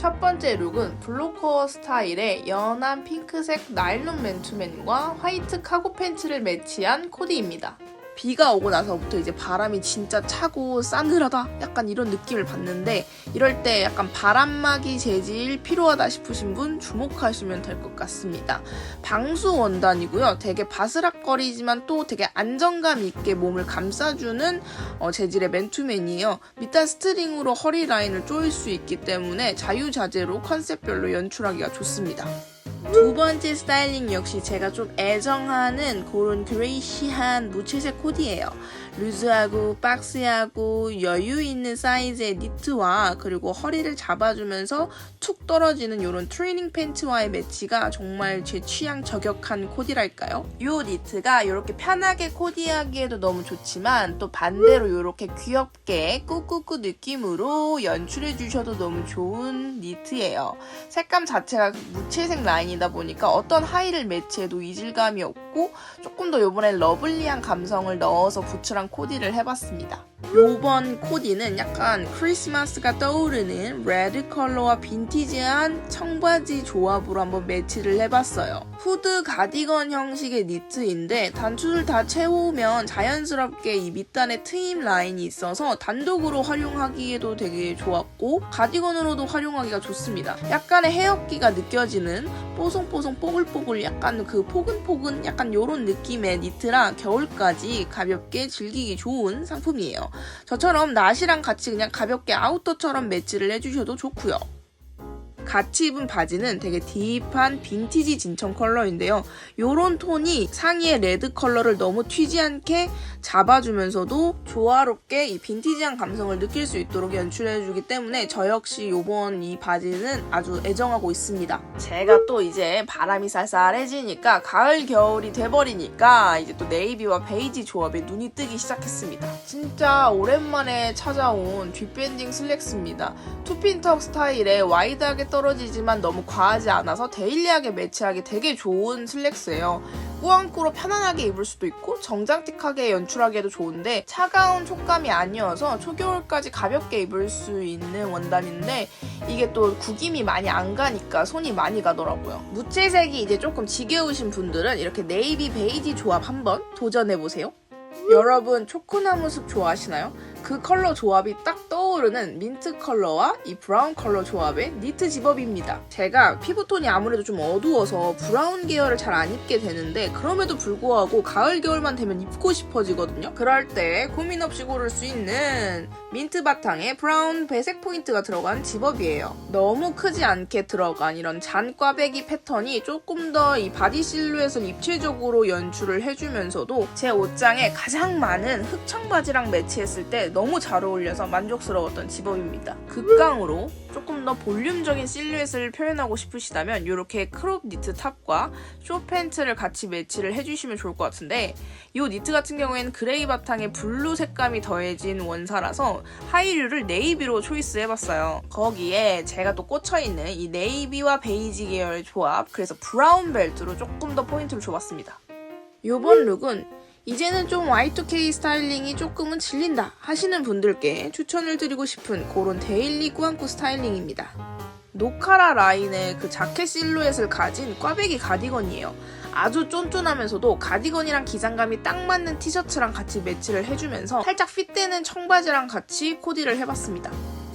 첫 번째 룩은 블로커 스타일의 연한 핑크색 나일론 맨투맨과 화이트 카고 팬츠를 매치한 코디입니다. 비가 오고 나서부터 이제 바람이 진짜 차고 싸늘하다 약간 이런 느낌을 받는데 이럴 때 약간 바람막이 재질 필요하다 싶으신 분 주목하시면 될 것 같습니다. 방수 원단이고요. 되게 바스락거리지만 또 되게 안정감 있게 몸을 감싸주는 어, 재질의 맨투맨이에요. 밑단 스트링으로 허리 라인을 조일 수 있기 때문에 자유자재로 컨셉별로 연출하기가 좋습니다. 두 번째 스타일링 역시 제가 좀 애정하는 그런 그레이시한 무채색 코디예요. 루즈하고 박스하고 여유 있는 사이즈의 니트와 그리고 허리를 잡아주면서 툭 떨어지는 이런 트레이닝 팬츠와의 매치가 정말 제 취향 저격한 코디랄까요? 이 니트가 이렇게 편하게 코디하기에도 너무 좋지만 또 반대로 이렇게 귀엽게 꾸꾸꾸 느낌으로 연출해 주셔도 너무 좋은 니트예요. 색감 자체가 무채색 라인이다 보니까 어떤 하의를 매치해도 이질감이 없고 조금 더 요번엔 러블리한 감성을 넣어서 부츠랑 코디를 해봤습니다. 요번 코디는 약간 크리스마스가 떠오르는 레드 컬러와 빈티지한 청바지 조합으로 한번 매치를 해봤어요. 후드 가디건 형식의 니트인데 단추를 다 채우면 자연스럽게 이 밑단에 트임 라인이 있어서 단독으로 활용하기에도 되게 좋았고 가디건으로도 활용하기가 좋습니다. 약간의 헤어기가 느껴지는 뽀송뽀송 뽀글뽀글 약간 그 포근포근 약간 요런 느낌의 니트라 겨울까지 가볍게 즐기기 좋은 상품이에요. 저처럼 나시랑 같이 그냥 가볍게 아우터처럼 매치를 해주셔도 좋고요. 같이 입은 바지는 되게 딥한 빈티지 진청 컬러인데요. 요런 톤이 상의의 레드 컬러를 너무 튀지 않게 잡아주면서도 조화롭게 이 빈티지한 감성을 느낄 수 있도록 연출해주기 때문에 저 역시 요번 이 바지는 아주 애정하고 있습니다. 제가 또 이제 바람이 쌀쌀해지니까 가을 겨울이 돼버리니까 이제 또 네이비와 베이지 조합에 눈이 뜨기 시작했습니다. 진짜 오랜만에 찾아온 뒷밴딩 슬랙스입니다. 투핀턱 스타일의 와이드하게 떨어지지만 너무 과하지 않아서 데일리하게 매치하기 되게 좋은 슬랙스예요. 꾸안꾸로 편안하게 입을 수도 있고 정장틱하게 연출하기에도 좋은데 차가운 촉감이 아니어서 초겨울까지 가볍게 입을 수 있는 원단인데 이게 또 구김이 많이 안 가니까 손이 많이 가더라고요. 무채색이 이제 조금 지겨우신 분들은 이렇게 네이비 베이지 조합 한번 도전해보세요. 여러분 초코나무 숲 좋아하시나요? 그 컬러 조합이 딱 떠 오르는 민트 컬러와 이 브라운 컬러 조합의 니트 집업입니다. 제가 피부톤이 아무래도 좀 어두워서 브라운 계열을 잘 안 입게 되는데 그럼에도 불구하고 가을 겨울만 되면 입고 싶어지거든요. 그럴 때 고민 없이 고를 수 있는 민트 바탕에 브라운 배색 포인트가 들어간 집업이에요. 너무 크지 않게 들어간 이런 잔 꽈배기 패턴이 조금 더 이 바디 실루엣을 입체적으로 연출을 해주면서도 제 옷장에 가장 많은 흑청 바지랑 매치했을 때 너무 잘 어울려서 만족스러 웠던 집업입니다. 극강으로 조금 더 볼륨적인 실루엣을 표현하고 싶으시다면 이렇게 크롭 니트 탑과 쇼 팬츠를 같이 매치를 해주시면 좋을 것 같은데 이 니트 같은 경우에는 그레이 바탕에 블루 색감이 더해진 원사라서 하이류를 네이비로 초이스해봤어요. 거기에 제가 또 꽂혀있는 이 네이비와 베이지 계열 조합 그래서 브라운 벨트로 조금 더 포인트를 줘봤습니다. 요번 룩은 이제는 좀 Y2K 스타일링이 조금은 질린다 하시는 분들께 추천을 드리고 싶은 그런 데일리 꾸안꾸 스타일링입니다. 노카라 라인의 그 자켓 실루엣을 가진 꽈배기 가디건이에요. 아주 쫀쫀하면서도 가디건이랑 기장감이 딱 맞는 티셔츠랑 같이 매치를 해주면서 살짝 핏되는 청바지랑 같이 코디를 해봤습니다.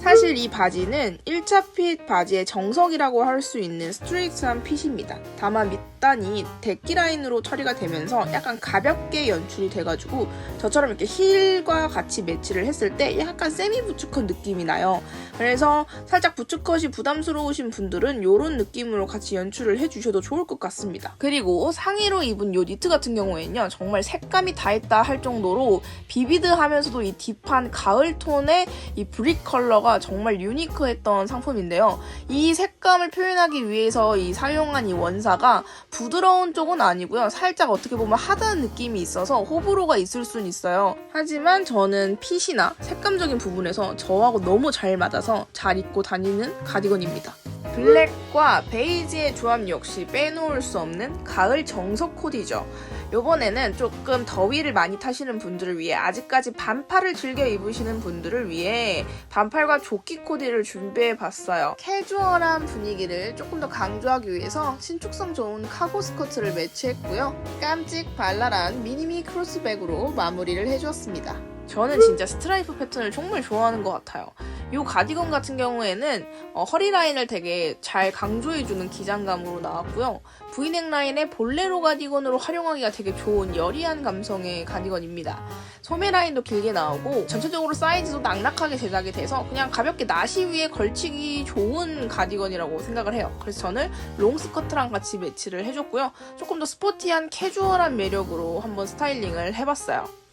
사실 이 바지는 1차 핏 바지의 정석이라고 할 수 있는 스트레이트한 핏입니다. 다만 밑단이 데끼 라인으로 처리가 되면서 약간 가볍게 연출이 돼가지고 저처럼 이렇게 힐과 같이 매치를 했을 때 약간 세미 부츠컷 느낌이 나요. 그래서 살짝 부츠컷이 부담스러우신 분들은 이런 느낌으로 같이 연출을 해주셔도 좋을 것 같습니다. 그리고 상의로 입은 이 니트 같은 경우에는요 정말 색감이 다 있다 할 정도로 비비드하면서도 이 딥한 가을 톤의 이 브릭 컬러가 정말 유니크했던 상품인데요. 이 색감을 표현하기 위해서 이 사용한 이 원사가 부드러운 쪽은 아니고요. 살짝 어떻게 보면 하다는 느낌이 있어서 호불호가 있을 수는 있어요. 하지만 저는 핏이나 색감적인 부분에서 저하고 너무 잘 맞아서 잘 입고 다니는 가디건입니다. 블랙과 베이지의 조합 역시 빼놓을 수 없는 가을 정석 코디죠. 요번에는 조금 더위를 많이 타시는 분들을 위해 아직까지 반팔을 즐겨 입으시는 분들을 위해 반팔과 조끼 코디를 준비해 봤어요. 캐주얼한 분위기를 조금 더 강조하기 위해서 신축성 좋은 카고 스커트를 매치했고요. 깜찍 발랄한 미니미 크로스백으로 마무리를 해주었습니다. 저는 진짜 스트라이프 패턴을 정말 좋아하는 것 같아요. 이 가디건 같은 경우에는 어, 허리 라인을 되게 잘 강조해주는 기장감으로 나왔고요. V넥 라인의 볼레로 가디건으로 활용하기가 되게 좋은 여리한 감성의 가디건입니다. 소매 라인도 길게 나오고 전체적으로 사이즈도 낙낙하게 제작이 돼서 그냥 가볍게 나시 위에 걸치기 좋은 가디건이라고 생각을 해요. 그래서 저는 롱 스커트랑 같이 매치를 해줬고요. 조금 더 스포티한 캐주얼한 매력으로 한번 스타일링을 해봤어요.